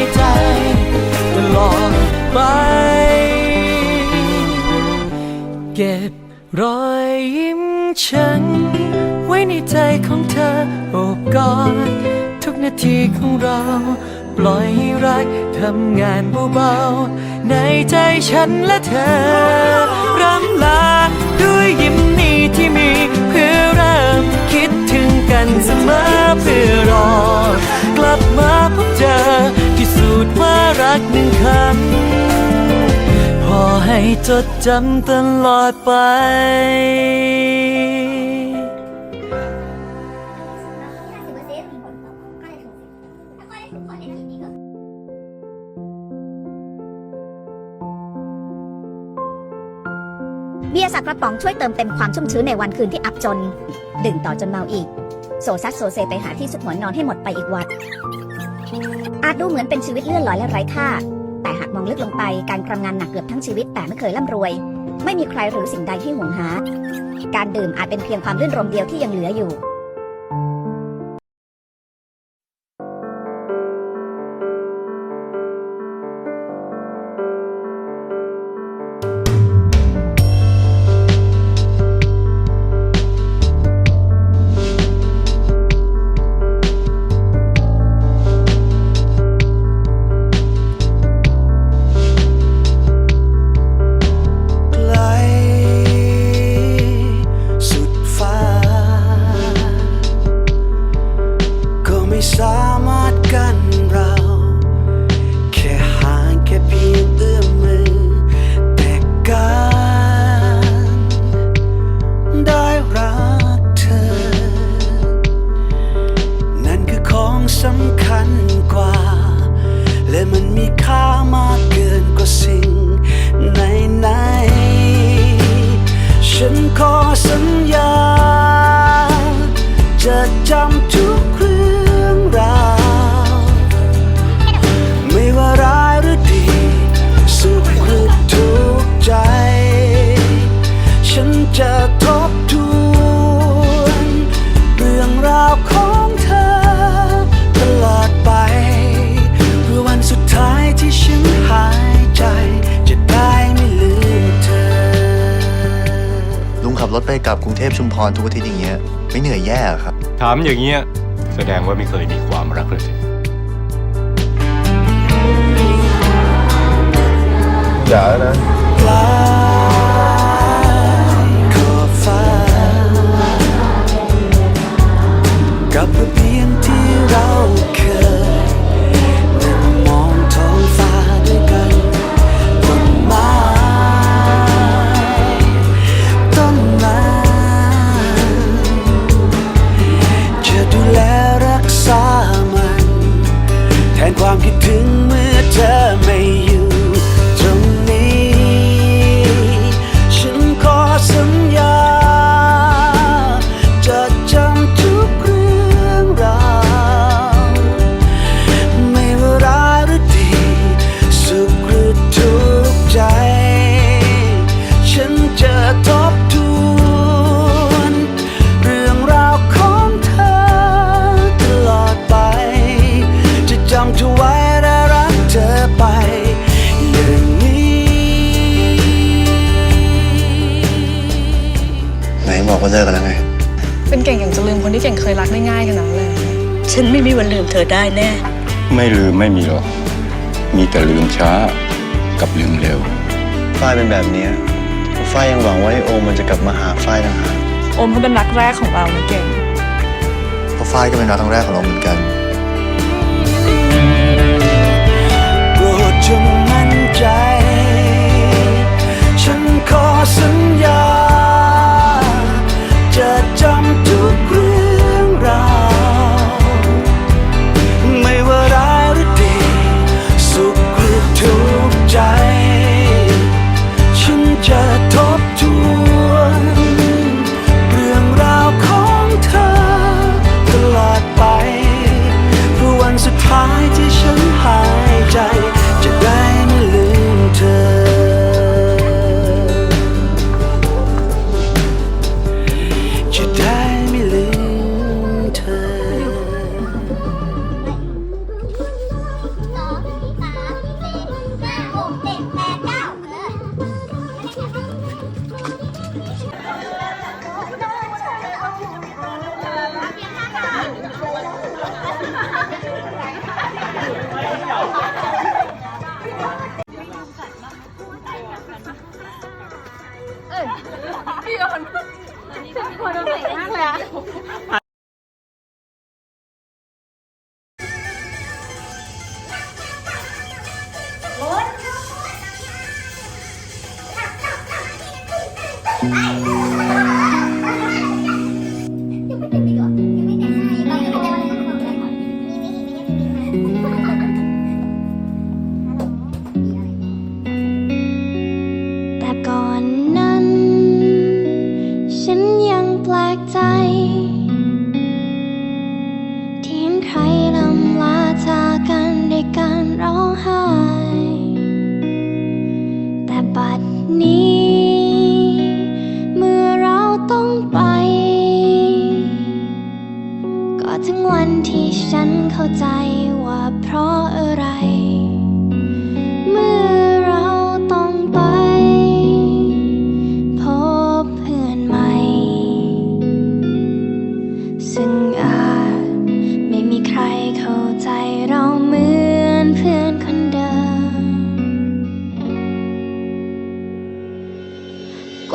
ในใจตลอดไป เก็บรอยยิ้มฉัน ไว้ในใจของเธอโอบกอดทุกนาทีของเรา ปล่อยให้รักทำงานเบาๆในใจฉันและเธอรำลาด้วยยิ้มนี้ที่มีักหนึ่งคำ พอให้จดจำตลอดไปเบียร์สักกระป๋องช่วยเติมเต็มความชุ่มชื้นในวันคืนที่อับจน ดื่มต่อจนเมาอีก โซซัสโซเซไปหาที่สุดหัวนอนให้หมดไปอีกวัน อาจดูเหมือนเป็นชีวิตเลื่อนลอยและไร้ค่า แต่หากมองลึกลงไปการทำงานหนักเกือบทั้งชีวิตแต่ไม่เคยร่ำรวย ไม่มีใครหรือสิ่งใดที่ห่วงหา การดื่มอาจเป็นเพียงความรื่นรมเดียวที่ยังเหลืออยู่ จำทุกเรื่องราว ไม่ว่าร้ายหรือดี สุขหรือทุกข์ใจ ฉันจะทบทวนเรื่องราวของเธอ ตลอดไปเพื่อวันสุดท้ายที่ฉันหายใจ จะได้ไม่ลืมเธอ ลุงขับรถไปกลับกรุงเทพชุมพรทุกอาทิตย์อย่างเงี้ย ไม่เหนื่อยแย่เหรอครับ ถามอย่างเงี้ยแสดงว่าไม่เคยมีความรักเลยสิจ๋านะปลายขอบฟ้ากับระเพียงที่เรา ความคิดถึง จะลืมคนที่เก่งเคยรักได้ง่ายขนาดนั้นเลยฉันไม่มีวันลืมเธอได้แน่ ไม่ลืมไม่มีหรอก มีแต่ลืมช้ากับลืมเร็ว ฝ้ายเป็นแบบเนี้ยฝ้ายยังหวังว่าไอโอมมันจะกลับมาหาฝ้ายต่างหากโอมเขาเป็นรักแรกของเรานะเก่งเพราะฝ้ายก็เป็นรักครั้งแรกของเราเหมือนกันโปรดจงมั่นใจ ฉันขอสัญญา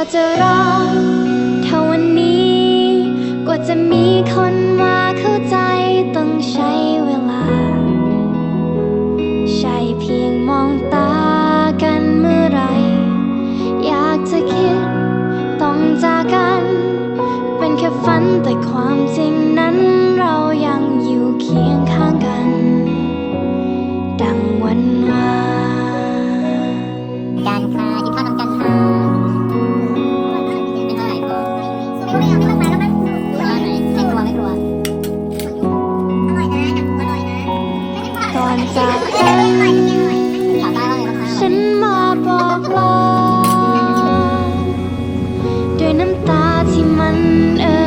ว่าจะรอเท่าวันนี้ กว่าจะมีคนมาเข้าใจต้องใช้เวลา ใช่เพียงมองตากันเมื่อไร อยากจะคิดต้องจากกัน เป็นแค่ฝันแต่ความจริง ฉันมาบอกลาด้วยน้ำตาที่มันเออ